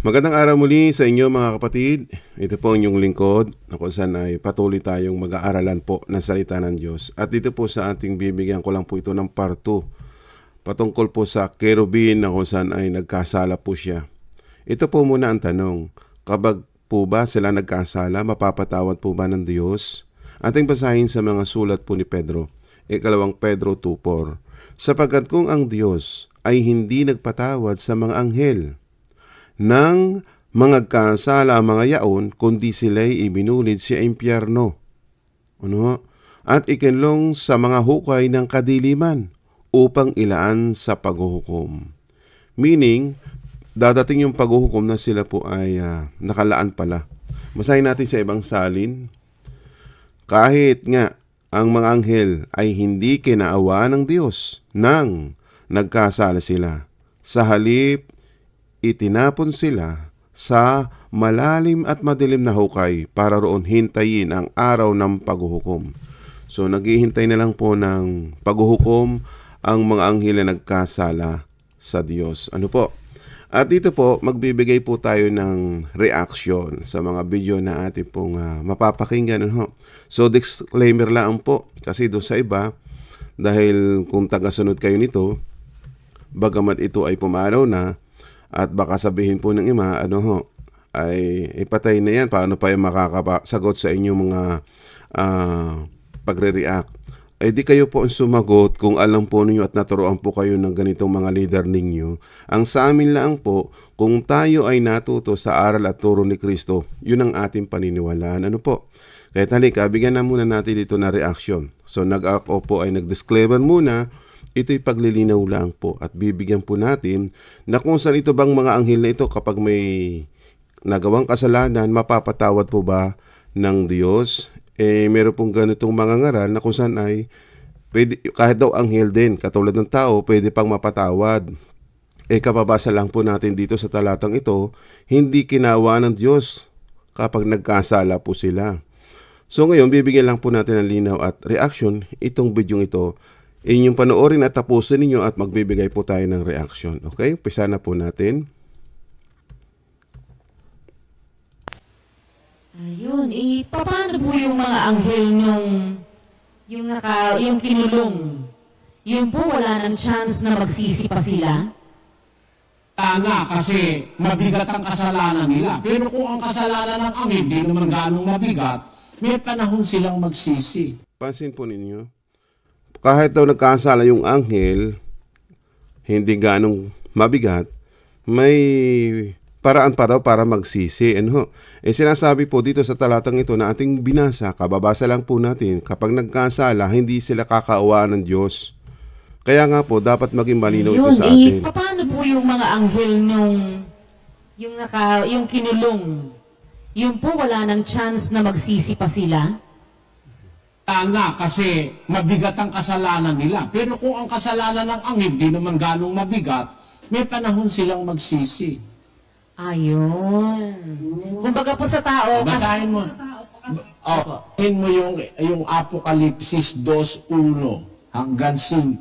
Magandang araw muli sa inyo mga kapatid. Ito po ang inyong lingkod na kung saan ay patuloy tayong mag-aaralan po ng salita ng Diyos. At dito po sa ating bibigyan ko lang po ito ng part 2 patungkol po sa kerubin na kung saan ay nagkasala po siya. Ito po muna ang tanong, kabag po ba sila nagkasala, mapapatawad po ba ng Diyos? Ating basahin sa mga sulat po ni Pedro, ikalawang Pedro 2.4. Sapagkat kung ang Diyos ay hindi nagpatawad sa mga anghel, nang mangagkasala ang mga yaon, kundi sila'y ibinulid sa impyerno. Ano? At ikinlong sa mga hukay ng kadiliman upang ilaan sa paghuhukom. Meaning, dadating yung paghuhukom na sila po ay ah, nakalaan pala. Masahin natin sa ibang salin. Kahit nga ang mga anghel ay hindi kinaawa ng Diyos nang nagkasala sila. Sa halip, itinapon sila sa malalim at madilim na hukay para roon hintayin ang araw ng paghuhukom. So naghihintay na lang po ng paghuhukom ang mga anghel na nagkasala sa Diyos. Ano po? At dito po, magbibigay po tayo ng reaction sa mga video na ating pong ah, mapapakinggan. Ano? So disclaimer lang po kasi doon sa iba, dahil kung tagasunod kayo nito, bagamat ito ay pumaraw na, at baka sabihin po ng ima, ano ho, ay ipatay na yan. Paano pa yung makakasagot sa inyong mga ah, pagre-react? Eh di kayo po ang sumagot kung alam po ninyo at naturoan po kayo ng ganitong mga leader ninyo. Ang sa amin lang po, kung tayo ay natuto sa aral at turo ni Kristo, yun ang ating paniniwalaan. Ano po? Kaya halika, bigyan na muna natin dito na reaction. So nag-ako po ay nag-disclaimer muna, ito'y paglilinaw lang po at bibigyan po natin na kung saan ito bang mga anghel na ito kapag may nagawang kasalanan, mapapatawad po ba ng Diyos? Eh, meron pong ganitong mga ngaral na kung saan ay pwede, kahit daw anghel din, katulad ng tao, pwede pang mapatawad. Eh, kapabasa lang po natin dito sa talatang ito, hindi kinawa ng Diyos kapag nagkasala po sila. So ngayon, bibigyan lang po natin ng linaw at reaction itong video ito inyong panoorin at tapusin ninyo at magbibigay po tayo ng reaction. Okay? Pisa na po natin. Ayun, eh, paano po yung mga anghel nung, yung naka, yung kinulong? Yun po, wala ng chance na magsisi pa sila? Tanga kasi mabigat ang kasalanan nila. Pero kung ang kasalanan ng anghel di naman ganong mabigat, may panahon silang magsisi. Pansin po ninyo. Kahit daw nagkasala yung anghel, hindi ganong mabigat, may paraan pa daw para magsisi. Ano? Eh sinasabi po dito sa talatang ito na ating binasa, kababasa lang po natin, kapag nagkasala, hindi sila kakaawa ng Diyos. Kaya nga po, dapat maging malinaw ito Yun, sa eh, atin. paano po yung mga anghel nung, yung naka, yung kinulong? Yun po, wala ng chance na magsisi pa sila? Tanga kasi mabigat ang kasalanan nila. Pero kung ang kasalanan ng anghel di naman ganong mabigat, may panahon silang magsisi. Ayun. Kumbaga po sa tao, Basahin mo. Oh, basahin mo yung, yung Apokalipsis 2.1 hanggang 5.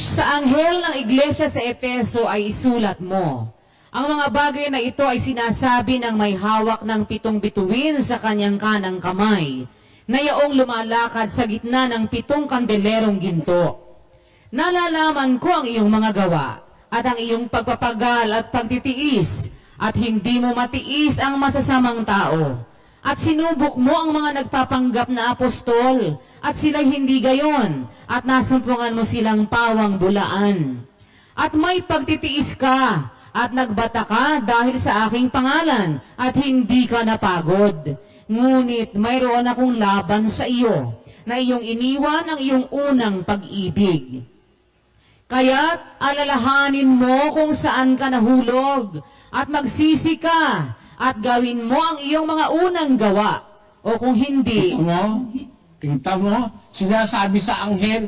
Sa anghel ng iglesia sa Efeso ay isulat mo. Ang mga bagay na ito ay sinasabi ng may hawak ng pitong bituin sa kanyang kanang kamay, na yaong lumalakad sa gitna ng pitong kandelerong ginto. Nalalaman ko ang iyong mga gawa, at ang iyong pagpapagal at pagtitiis, at hindi mo matiis ang masasamang tao. At sinubok mo ang mga nagpapanggap na apostol, at sila'y hindi gayon, at nasumpungan mo silang pawang bulaan. At may pagtitiis ka, at nagbata ka dahil sa aking pangalan, at hindi ka napagod. Ngunit mayroon akong laban sa iyo, na iyong iniwan ang iyong unang pag-ibig. Kaya't alalahanin mo kung saan ka nahulog at magsisi ka at gawin mo ang iyong mga unang gawa. O kung hindi, Kita mo? Kita mo? Sinasabi sa anghel,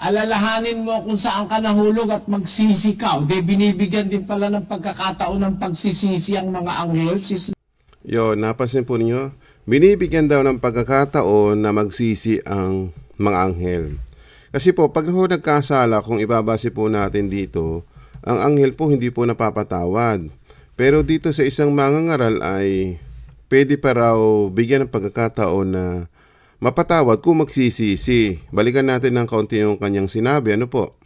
alalahanin mo kung saan ka nahulog at magsisi ka. O binibigyan din pala ng pagkakataon ng pagsisisi ang mga anghel. Sis Yo, napansin po ninyo? Binibigyan daw ng pagkakataon na magsisi ang mga anghel. Kasi po, pag ho nagkasala, kung ibabase po natin dito, ang anghel po hindi po napapatawad. Pero dito sa isang mangangaral ay pwede pa raw bigyan ng pagkakataon na mapatawad kung magsisisi. Balikan natin ng kaunti yung kanyang sinabi. Ano po?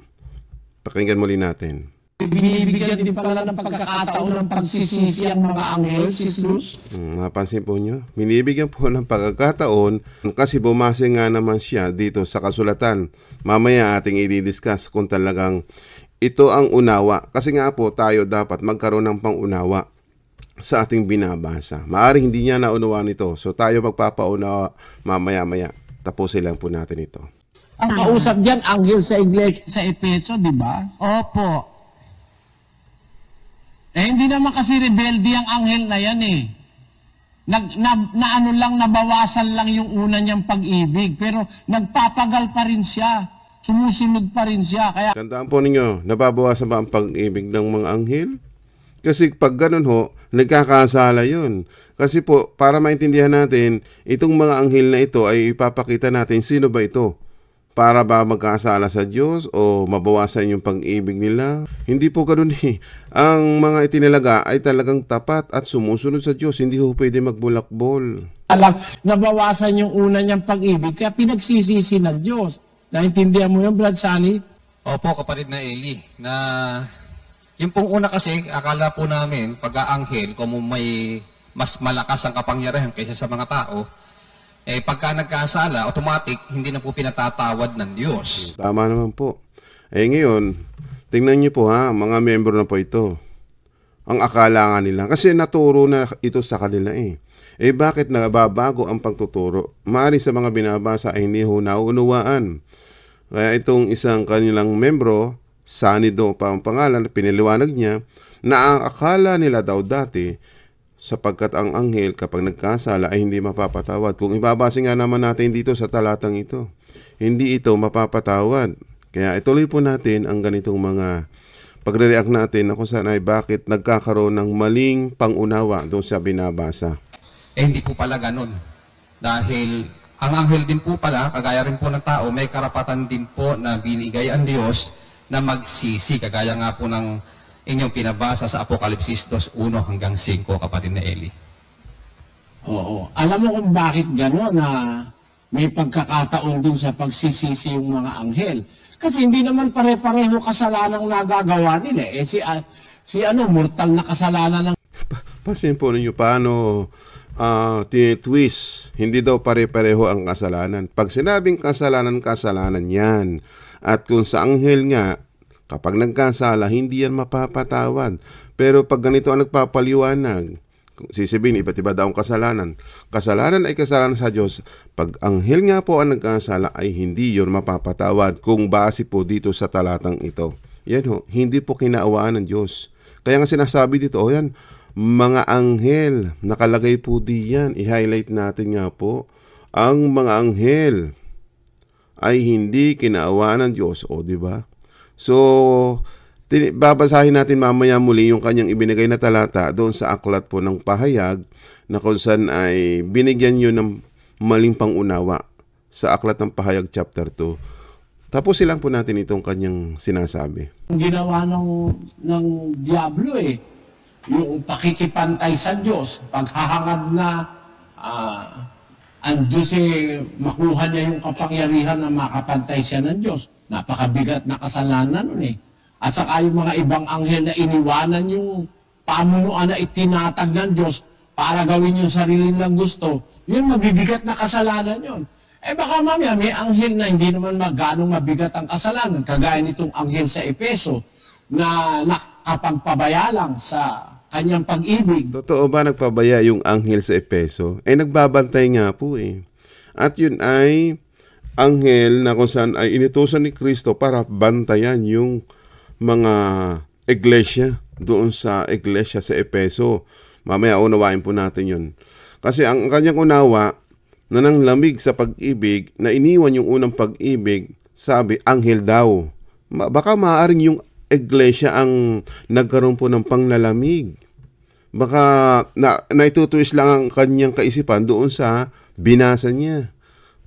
Pakinggan muli natin. Binibigyan din pala ng pagkakataon ng pagsisisi ang mga anghel, Sis Luz. Hmm, napansin po nyo? Binibigyan po ng pagkakataon kasi bumase nga naman siya dito sa kasulatan. Mamaya ating i-discuss kung talagang ito ang unawa. Kasi nga po tayo dapat magkaroon ng pangunawa sa ating binabasa. Maaring hindi niya naunawa nito. So tayo magpapaunawa mamaya-maya. Tapusin lang po natin ito. Ang kausap diyan anghel sa iglesia sa Efeso, di ba? Opo. Eh hindi naman kasi rebelde ang anghel na yan eh. Nag, na, na ano lang, nabawasan lang yung una niyang pag-ibig. Pero nagpapagal pa rin siya. Sumusunod pa rin siya. Kaya Tandaan po ninyo, nababawasan ba ang pag-ibig ng mga anghel? Kasi pag ganun ho, nagkakasala yun. Kasi po, para maintindihan natin, itong mga anghel na ito ay ipapakita natin sino ba ito. Para ba magkasala sa Diyos o mabawasan yung pag-ibig nila? Hindi po ganun eh. Ang mga itinalaga ay talagang tapat at sumusunod sa Diyos. Hindi ho pwede magbulakbol. alam, nabawasan yung una niyang pag-ibig. Kaya pinagsisisi ng Diyos. Naintindihan mo yung Brad Sally? Opo, kapatid na Eli, na yung pong una kasi, akala po namin, pag-aanghel, kung may mas malakas ang kapangyarihan kaysa sa mga tao, eh pagka nagkasala, automatic, hindi na po pinatatawad ng Diyos. Tama naman po. Eh ngayon, tingnan niyo po ha, mga membro na po ito. Ang akala nga nila. Kasi naturo na ito sa kanila eh. Eh bakit nababago ang pagtuturo? Maari sa mga binabasa ay hindi ho nauunawaan. Kaya itong isang kanilang membro, Sanido pa ang pangalan, piniliwanag niya, na ang akala nila daw dati, sapagkat ang anghel kapag nagkasala ay hindi mapapatawad. Kung ibabase nga naman natin dito sa talatang ito, hindi ito mapapatawad. Kaya ituloy po natin ang ganitong mga pagre-react natin na kung saan ay bakit nagkakaroon ng maling pangunawa doon sa binabasa. Eh hindi po pala ganun. Dahil ang anghel din po pala, kagaya rin po ng tao, may karapatan din po na binigay ang Diyos na magsisi, kagaya nga po ng inyong pinabasa sa Apokalipsis 2.1 hanggang 5, kapatid na Eli. Oo. Alam mo kung bakit gano'n na may pagkakataon din sa pagsisisi yung mga anghel. Kasi hindi naman pare-pareho kasalanan nagagawa nila. Eh si, ah, si ano, mortal na kasalanan ng Pasin po ninyo paano ah tinitwist. Hindi daw pare-pareho ang kasalanan. Pag sinabing kasalanan, kasalanan yan. At kung sa anghel nga, kapag nagkasala, hindi yan mapapatawad. Pero pag ganito ang nagpapaliwanag, sisibihin, iba't iba daw ang kasalanan. Kasalanan ay kasalanan sa Diyos. Pag anghel nga po ang nagkasala, ay hindi yon mapapatawad kung base po dito sa talatang ito. Yan ho, hindi po kinaawaan ng Diyos. Kaya nga sinasabi dito, oh yan, mga anghel, nakalagay po diyan. I-highlight natin nga po, ang mga anghel ay hindi kinaawaan ng Diyos. O, di ba? So, babasahin natin mamaya muli yung kanyang ibinigay na talata doon sa aklat po ng pahayag na kung saan ay binigyan yun ng maling pangunawa sa aklat ng pahayag chapter 2. Tapos silang po natin itong kanyang sinasabi. ginawa ng, ng Diablo eh. Yung pakikipantay sa Diyos, paghahangad na ah, Diyos eh, makuha niya yung kapangyarihan na makapantay siya ng Diyos. Napakabigat na kasalanan nun eh. At saka yung mga ibang anghel na iniwanan yung pamunuan na itinatag ng Diyos para gawin yung sarili nilang gusto, yun mabibigat na kasalanan yun. Eh baka mamaya may anghel na hindi naman magganong mabigat ang kasalanan, kagaya nitong anghel sa Epeso na nakapagpabaya lang sa kanyang pag-ibig. Totoo ba nagpabaya yung anghel sa Epeso? Eh nagbabantay nga po eh. At yun ay anghel na kung saan ay inutusan ni Kristo para bantayan yung mga iglesia doon sa iglesia sa Epeso. Mamaya unawain po natin yun. Kasi ang kanyang unawa na nang lamig sa pag-ibig, na iniwan yung unang pag-ibig, sabi, anghel daw. Baka maaaring yung iglesia ang nagkaroon po ng panglalamig baka na, naitutwist lang ang kanyang kaisipan doon sa binasa niya.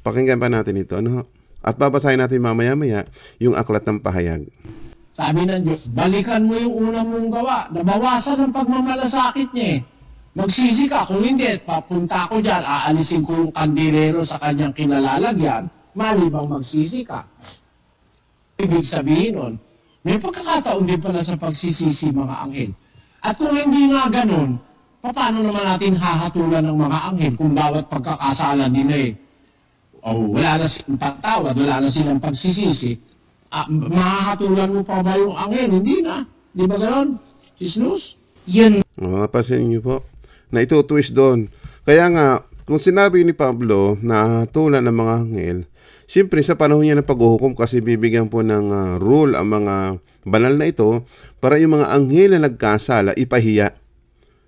Pakinggan pa natin ito. Ano? At babasahin natin mamaya-maya yung aklat ng pahayag. Sabi ng Diyos, balikan mo yung una mong gawa. Nabawasan ang pagmamalasakit niya eh. Magsisi ka. Kung hindi, papunta ako dyan, aalisin ko yung kandilero sa kanyang kinalalagyan, malibang magsisi ka. Ibig sabihin nun, may pagkakataon din pala sa pagsisisi mga anghel. At kung hindi nga ganun, paano naman natin hahatulan ng mga anghel kung bawat pagkakasala nila eh, oh, wala na silang pagtawad, wala na silang pagsisisi, ah, mahahatulan mo pa ba yung anghel? Hindi na. Di ba ganon? Sislus? Yun Oh, napansin niyo po na ito twist doon. Kaya nga, kung sinabi ni Pablo na tulan ng mga anghel, siyempre sa panahon niya ng paghuhukom kasi bibigyan po ng ah, rule ang mga banal na ito para yung mga anghel na nagkasala ipahiya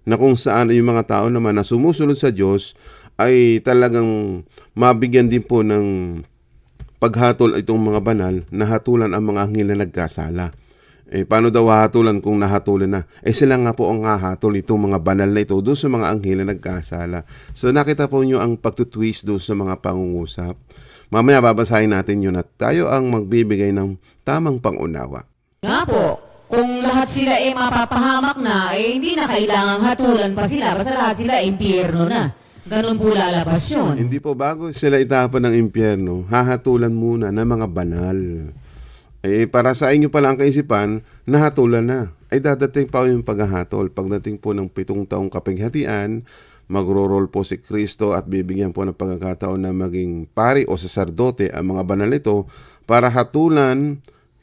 na kung saan yung mga tao naman na sumusunod sa Diyos ay talagang mabigyan din po ng paghatol itong mga banal na hatulan ang mga anghel na nagkasala. Eh, paano daw hahatulan kung nahatulan na? Eh, sila nga po ang hahatol itong mga banal na ito doon sa mga anghel na nagkasala. So, nakita po nyo ang pagtutwist doon sa mga pangungusap. Mamaya babasahin natin yun at tayo ang magbibigay ng tamang pangunawa. nga po, kung lahat sila ay mapapahamak na, eh hindi na kailangang hatulan pa sila. Basta lahat sila impyerno na. Ganun po lalabas yun. Hindi po bago sila itapan ng impyerno, hahatulan muna ng mga banal. Eh, para sa inyo pala ang kaisipan, nahatulan na. Ay dadating pa yung paghahatol. Pagdating po ng pitong taong kapighatian, magro-roll po si Kristo at bibigyan po ng pagkakataon na maging pari o saserdote ang mga banal ito para hatulan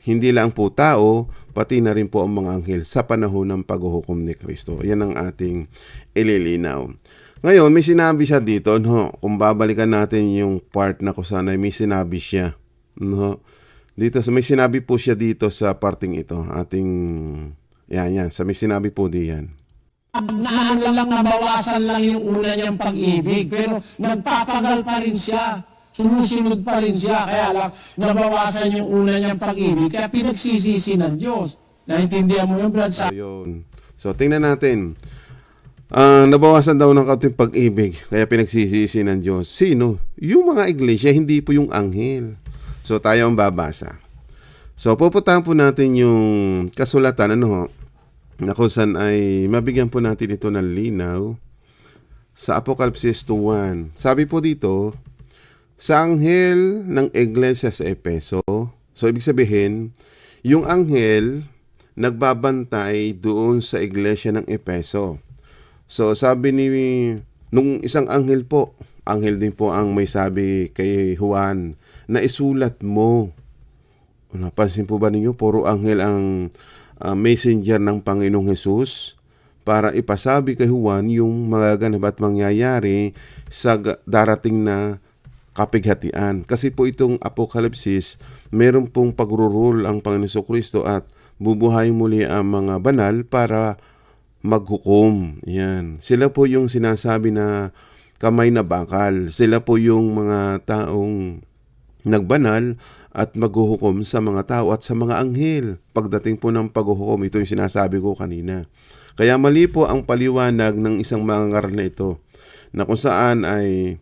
hindi lang po tao, pati na rin po ang mga anghel sa panahon ng paghuhukom ni Kristo. Yan ang ating ililinaw. Ngayon, may sinabi siya dito, no? Kung babalikan natin yung part na kung saan ay may sinabi siya, no? Dito, sa may sinabi po siya dito sa parting ito, ating, yan, yan, sa may sinabi po diyan. Na ano lang, nabawasan lang yung una niyang pag-ibig. Pero nagpapagal pa rin siya. Sumusunod pa rin siya. Kaya lang, nabawasan yung una niyang pag-ibig. Kaya pinagsisisi ng Diyos. Naintindihan mo yung brad sa So, tingnan natin. Ah, nabawasan daw ng kaunting pag-ibig, kaya pinagsisisi ng Diyos. Sino? Yung mga iglesia, hindi po yung anghel. So, tayo ang babasa. So, pupuntahan po natin yung kasulatan, ano ho, na kung saan ay mabigyan po natin ito ng linaw sa Apokalipsis 2.1. Sabi po dito, sa anghel ng iglesia sa Epeso, so ibig sabihin, yung anghel nagbabantay doon sa iglesia ng Epeso. So sabi ni nung isang anghel po, anghel din po ang may sabi kay Juan na isulat mo. Napansin po ba ninyo, puro anghel ang ah, messenger ng Panginoong Hesus para ipasabi kay Juan yung magaganap at mangyayari sa darating na kapighatian. Kasi po itong Apokalipsis, meron pong pagrurule ang Panginoon Kristo at bubuhay muli ang mga banal para maghukom. Yan. Sila po yung sinasabi na kamay na bakal. Sila po yung mga taong nagbanal at maghuhukom sa mga tao at sa mga anghel. Pagdating po ng paghuhukom, ito yung sinasabi ko kanina. Kaya mali po ang paliwanag ng isang mangangaral na ito na kung saan ay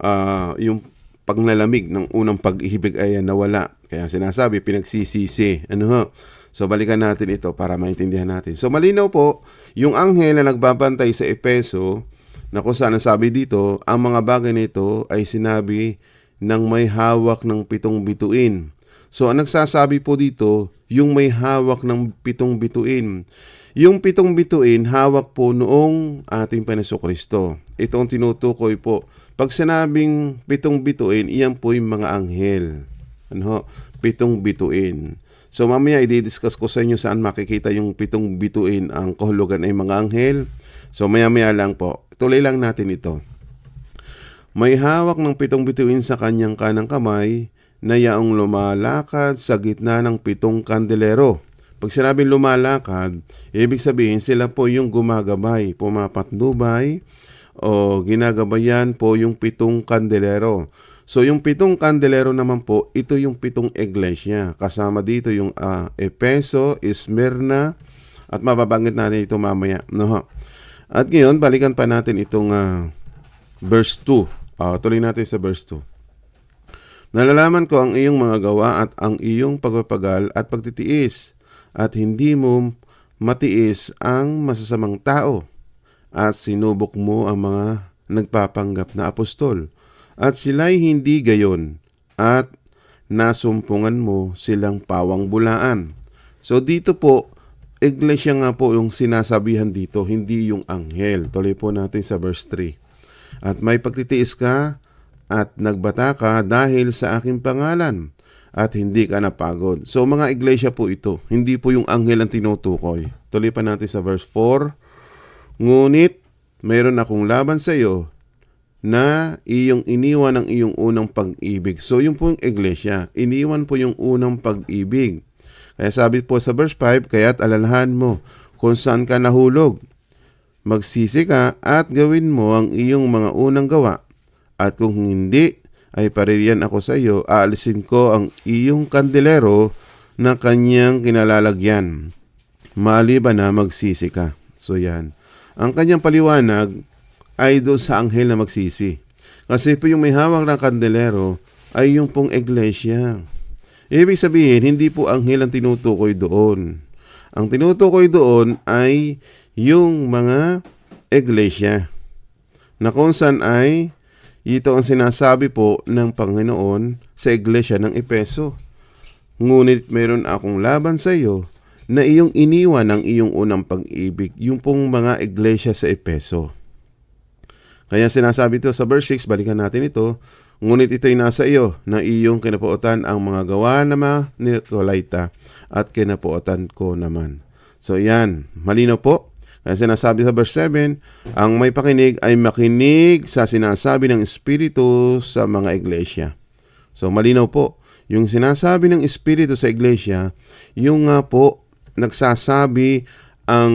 ah, yung paglalamig ng unang pag-ibig ay nawala. Kaya sinasabi, pinagsisisi. Ano ho? So balikan natin ito para maintindihan natin. So malinaw po, yung anghel na nagbabantay sa Epeso, na kung saan sabi dito, ang mga bagay nito ay sinabi ng may hawak ng pitong bituin. So ang nagsasabi po dito, yung may hawak ng pitong bituin. Yung pitong bituin, hawak po noong ating Panginoon Kristo. Ito ang tinutukoy po. Pag sinabing pitong bituin, iyan po yung mga anghel. Ano? Pitong bituin. So mamaya i-discuss ko sa inyo saan makikita yung pitong bituin ang kahulugan ay mga anghel. So maya-maya lang po. Tuloy lang natin ito. May hawak ng pitong bituin sa kanyang kanang kamay na yaong lumalakad sa gitna ng pitong kandelero. Pag sinabing lumalakad, ibig sabihin sila po yung gumagabay, pumapatnubay, o ginagabayan po yung pitong kandelero. So yung pitong kandelero naman po, ito yung pitong iglesia. Kasama dito yung ah, Epeso, Smyrna, at mababanggit natin ito mamaya. No? At ngayon, balikan pa natin itong ah, verse 2. Ah, tuloy natin sa verse 2. Nalalaman ko ang iyong mga gawa at ang iyong pagpapagal at pagtitiis at hindi mo matiis ang masasamang tao at sinubok mo ang mga nagpapanggap na apostol at sila'y hindi gayon at nasumpungan mo silang pawang bulaan. So dito po, iglesia nga po yung sinasabihan dito, hindi yung anghel. Tuloy po natin sa verse 3. At may pagtitiis ka at nagbata ka dahil sa aking pangalan at hindi ka napagod. So mga iglesia po ito, hindi po yung anghel ang tinutukoy. Tuloy pa natin sa verse 4. Ngunit mayroon akong laban sa iyo na iyong iniwan ang iyong unang pag-ibig. So yung po yung iglesia, iniwan po yung unang pag-ibig. Kaya sabi po sa verse 5, kaya't alalahan mo kung saan ka nahulog. Magsisi ka at gawin mo ang iyong mga unang gawa. At kung hindi, ay paririyan ako sa iyo, aalisin ko ang iyong kandelero na kanyang kinalalagyan. Maliban na magsisi ka. So yan. Ang kanyang paliwanag ay doon sa anghel na magsisi. Kasi po yung may hawak ng kandelero ay yung pong iglesia. Ibig sabihin, hindi po anghel ang tinutukoy doon. Ang tinutukoy doon ay yung mga iglesia. Na kung saan ay ito ang sinasabi po ng Panginoon sa iglesia ng Epeso. Ngunit meron akong laban sa iyo na iyong iniwan ang iyong unang pag-ibig, yung pong mga iglesia sa Epeso. Kaya sinasabi ito sa verse 6, balikan natin ito, ngunit ito'y nasa iyo na iyong kinapuotan ang mga gawa na mga Nicolaita at kinapuotan ko naman. So yan, malino po. Kaya sinasabi sa verse 7, ang may pakinig ay makinig sa sinasabi ng Espiritu sa mga iglesia. So malinaw po, yung sinasabi ng Espiritu sa iglesia, yung nga po nagsasabi ang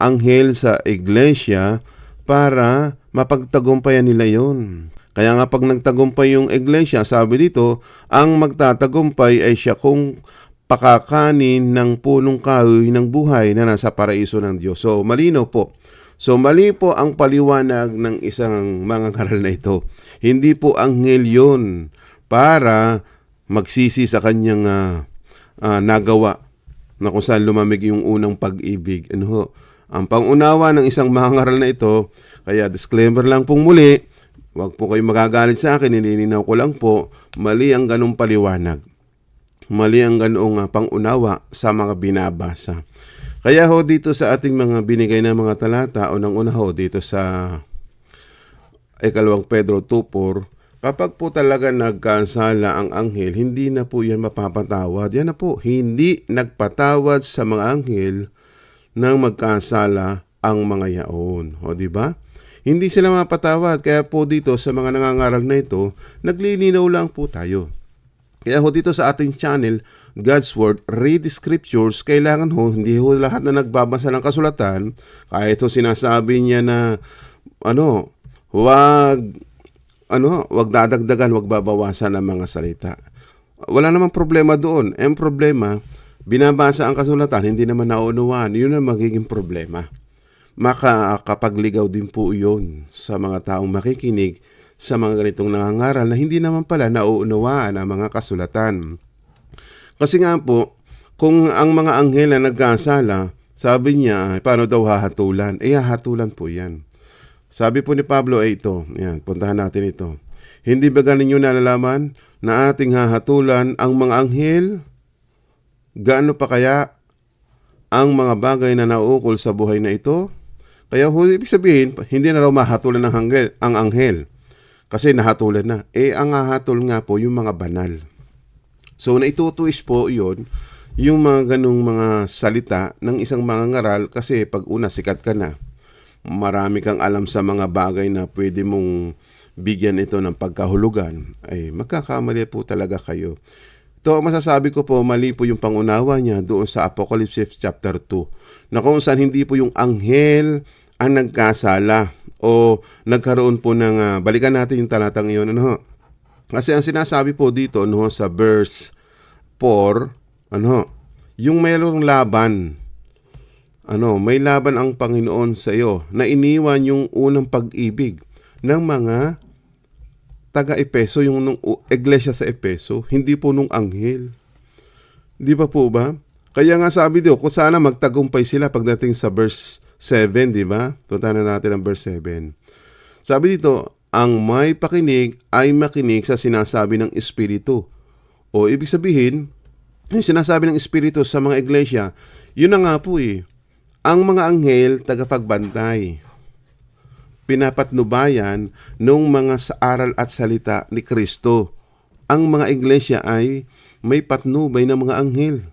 anghel sa iglesia para mapagtagumpayan nila yon. Kaya nga pag nagtagumpay yung iglesia, sabi dito, ang magtatagumpay ay siya kung pakakanin ng punong kahoy ng buhay na nasa paraiso ng Diyos. So, malinaw po. So, mali po ang paliwanag ng isang mga karal na ito. Hindi po anghel yun para magsisi sa kanyang ah, ah, nagawa na kung saan lumamig yung unang pag-ibig. Ano ho? Ang pangunawa ng isang mangaral na ito, kaya disclaimer lang pong muli, wag po kayo magagalit sa akin, nililinaw ko lang po, mali ang ganong paliwanag. Mali ang ganoong ah, pangunawa sa mga binabasa. Kaya ho dito sa ating mga binigay na mga talata, unang una ho dito sa ikalawang Pedro 2.4, kapag po talaga nagkasala ang anghel, hindi na po yan mapapatawad. Yan na po, hindi nagpatawad sa mga anghel nang magkasala ang mga yaon. O di ba? Hindi sila mapatawad. Kaya po dito sa mga nangangaral na ito, naglilinaw lang po tayo. Kaya ho dito sa ating channel, God's Word, read scriptures, kailangan ho, hindi ho lahat na nagbabasa ng kasulatan, kahit ho sinasabi niya na, ano, wag, ano, wag dadagdagan, wag babawasan ang mga salita. Wala namang problema doon. Ang problema, binabasa ang kasulatan, hindi naman naunawaan. Yun ang magiging problema. Makakapagligaw din po yun sa mga taong makikinig sa mga ganitong nangangaral na hindi naman pala nauunawaan ang mga kasulatan. Kasi nga po, kung ang mga anghel na nagkasala, sabi niya, paano daw hahatulan? Eh, hahatulan po yan. Sabi po ni Pablo ay ito, yan, puntahan natin ito. Hindi ba ganin nyo nalalaman na ating hahatulan ang mga anghel? Gaano pa kaya ang mga bagay na nauukol sa buhay na ito? Kaya ho, ibig sabihin, hindi na raw mahatulan ng anghel, ang anghel. Kasi nahatulan na. Eh, ang hahatol nga po yung mga banal. So, naitutuis po yon yung mga ganong mga salita ng isang mga ngaral kasi pag una sikat ka na, marami kang alam sa mga bagay na pwede mong bigyan ito ng pagkahulugan, ay magkakamali po talaga kayo. Ito masasabi ko po, mali po yung pangunawa niya doon sa Apocalypse chapter 2, na kung saan hindi po yung anghel ang nagkasala o nagkaroon po ng, ah, balikan natin yung talatang iyon, ano ho? Kasi ang sinasabi po dito no, sa verse 4, ano, yung mayroong laban, ano, may laban ang Panginoon sa iyo na iniwan yung unang pag-ibig ng mga taga Epeso, yung nung iglesia sa Epeso, hindi po nung anghel. Di ba po ba? Kaya nga sabi dito, kung sana magtagumpay sila pagdating sa verse 7, di ba? Punta na natin ang verse 7. Sabi dito, ang may pakinig ay makinig sa sinasabi ng Espiritu. O ibig sabihin, yung sinasabi ng Espiritu sa mga iglesia, yun na nga po eh. Ang mga anghel, tagapagbantay pinapatnubayan ng mga sa aral at salita ni Kristo. Ang mga iglesia ay may patnubay ng mga anghel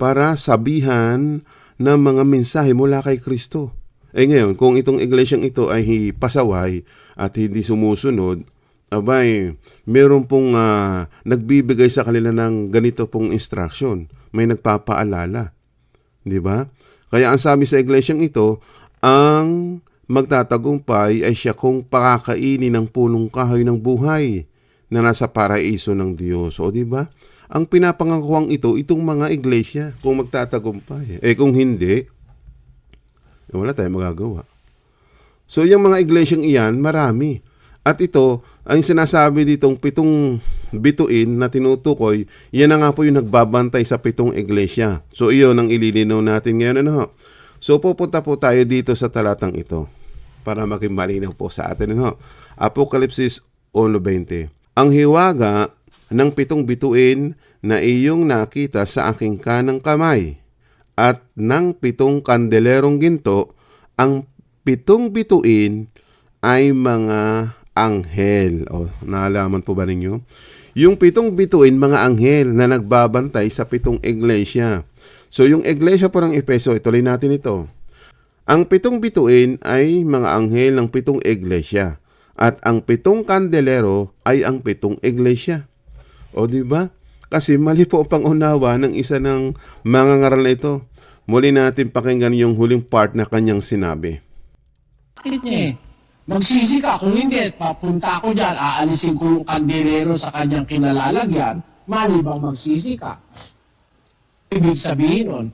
para sabihan ng mga mensahe mula kay Kristo. Eh ngayon, kung itong iglesyang ito ay pasaway at hindi sumusunod, abay, meron pong ah, nagbibigay sa kanila ng ganito pong instruction. May nagpapaalala. Di ba? Kaya ang sabi sa iglesyang ito, ang magtatagumpay ay siya kung pakakainin ng punong kahoy ng buhay na nasa paraiso ng Diyos. O di ba? Ang pinapangakuang ito, itong mga iglesia, kung magtatagumpay. Eh kung hindi, eh, wala tayong magagawa. So yung mga iglesyang iyan, marami. At ito, ang sinasabi ditong pitong bituin na tinutukoy, yan na nga po yung nagbabantay sa pitong iglesia. So iyon ang ililinaw natin ngayon. Ano? So pupunta po tayo dito sa talatang ito para maging malinaw po sa atin. Ano? Apokalipsis 1.20 Ang hiwaga ng pitong bituin na iyong nakita sa aking kanang kamay at ng pitong kandelerong ginto, ang pitong bituin ay mga anghel. O, naalaman po ba ninyo? Yung pitong bituin, mga anghel na nagbabantay sa pitong iglesia. So, yung iglesia po ng Epeso, ituloy natin ito. Ang pitong bituin ay mga anghel ng pitong iglesia. At ang pitong kandelero ay ang pitong iglesia. O di ba? Kasi mali po ang pangunawa ng isa ng mga ngaral na ito. Muli natin pakinggan yung huling part na kanyang sinabi. Bakit niya eh? Magsisi ka. Kung hindi, papunta ako dyan, aalisin ko yung kandelero sa kanyang kinalalagyan, mali bang magsisi ka? Ibig sabihin nun,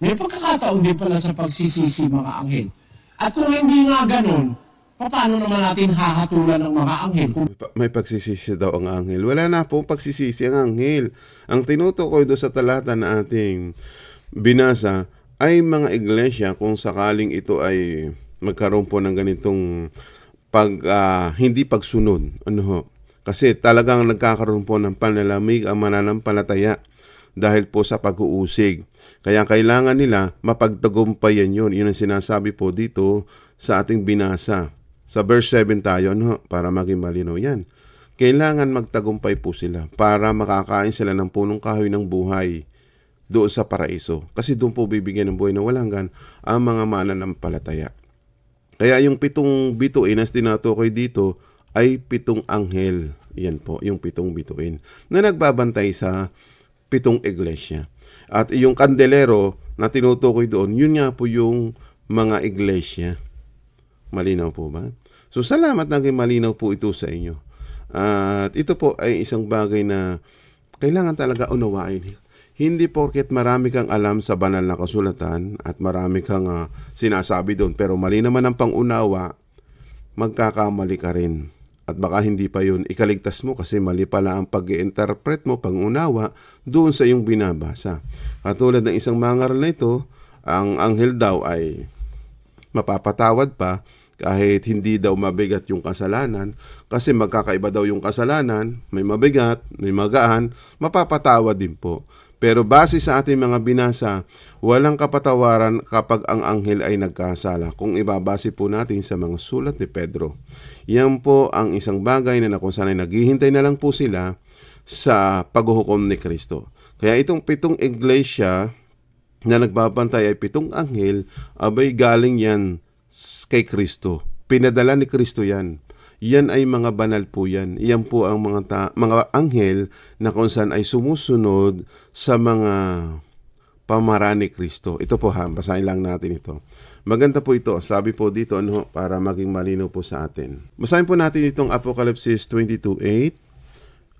may pagkakataon din pala sa pagsisisi mga anghel. At kung hindi nga ganun, paano naman natin hahatulan ng mga anghel? Kung May pa- May pagsisisi daw ang anghel. Wala na pong pagsisisi ang anghel. Ang tinutukoy doon sa talata na ating binasa ay mga iglesia kung sakaling ito ay magkaroon po ng ganitong pag ah, hindi pagsunod. Ano ho? Kasi talagang nagkakaroon po ng panlalamig ang mananampalataya dahil po sa pag-uusig. Kaya kailangan nila mapagtagumpayan yun. Yun ang sinasabi po dito sa ating binasa. Sa verse 7 tayo, no? para maging malinaw yan. Kailangan magtagumpay po sila para makakain sila ng punong kahoy ng buhay doon sa paraiso. Kasi doon po bibigyan ng buhay na walang hanggan ang mga mananampalataya. Kaya yung pitong bituin na tinutukoy dito ay pitong anghel. Yan po, yung pitong bituin na nagbabantay sa pitong iglesia. At yung kandelero na tinutukoy doon, yun nga po yung mga iglesia. Malinaw po ba? So salamat naging malinaw po ito sa inyo. At ito po ay isang bagay na kailangan talaga unawain. Hindi porket marami kang alam sa banal na kasulatan at marami kang ah, sinasabi doon pero mali naman ang pangunawa, magkakamali ka rin. At baka hindi pa yun ikaligtas mo kasi mali pala ang pag interpret mo, pangunawa, doon sa iyong binabasa. Katulad ng isang mangaral na ito, ang anghel daw ay mapapatawad pa kahit hindi daw mabigat yung kasalanan kasi magkakaiba daw yung kasalanan, may mabigat, may magaan, mapapatawad din po. Pero base sa ating mga binasa, walang kapatawaran kapag ang anghel ay nagkasala kung ibabase po natin sa mga sulat ni Pedro. Yan po ang isang bagay na kung saan ay naghihintay na lang po sila sa paghuhukom ni Kristo. Kaya itong pitong iglesia na nagbabantay ay pitong anghel, abay galing yan kay Kristo. Pinadala ni Kristo yan. Yan ay mga banal po yan. Yan po ang mga, ta- mga anghel na kung saan ay sumusunod sa mga pamaraan ni Kristo. Ito po ha, basahin lang natin ito. Maganda po ito. Sabi po dito ano, para maging malinaw po sa atin. Basahin po natin itong Apocalypse 22.8.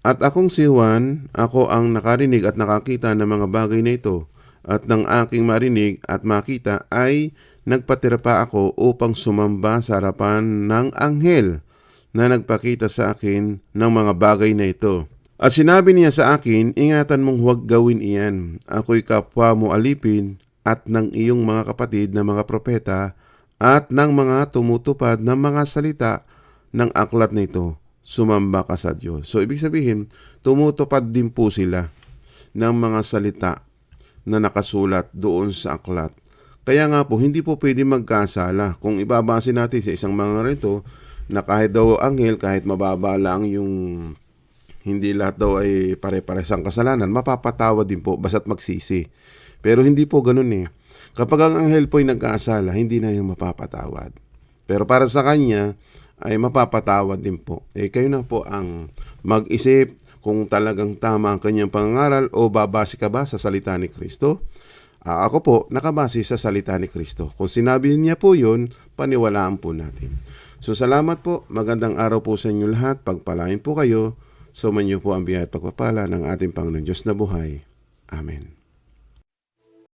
At akong si Juan, ako ang nakarinig at nakakita ng mga bagay na ito. At ng aking marinig at makita ay nagpatira pa ako upang sumamba sa harapan ng anghel na nagpakita sa akin ng mga bagay na ito. At sinabi niya sa akin, ingatan mong huwag gawin iyan. Ako'y kapwa mo alipin at ng iyong mga kapatid na mga propeta at ng mga tumutupad ng mga salita ng aklat na ito. Sumamba ka sa Diyos. So, ibig sabihin, tumutupad din po sila ng mga salita na nakasulat doon sa aklat. Kaya nga po, hindi po pwede magkasala. Kung ibabase natin sa isang mga rito, na kahit daw anghel, kahit mababa lang yung hindi lahat daw ay pare-pares ang kasalanan, mapapatawad din po basta't magsisi. Pero hindi po ganun eh. Kapag ang anghel po ay nagkasala, hindi na yung mapapatawad. Pero para sa kanya, ay mapapatawad din po. Eh kayo na po ang mag-isip kung talagang tama ang kanyang pangangaral o babase ka ba sa salita ni Kristo. Ah, ako po, nakabase sa salita ni Kristo. Kung sinabi niya po yun, paniwalaan po natin. So salamat po, magandang araw po sa inyo lahat, pagpalain po kayo, sumanyo po ang biyaya at pagpapala ng ating Panginoon Diyos na buhay. Amen.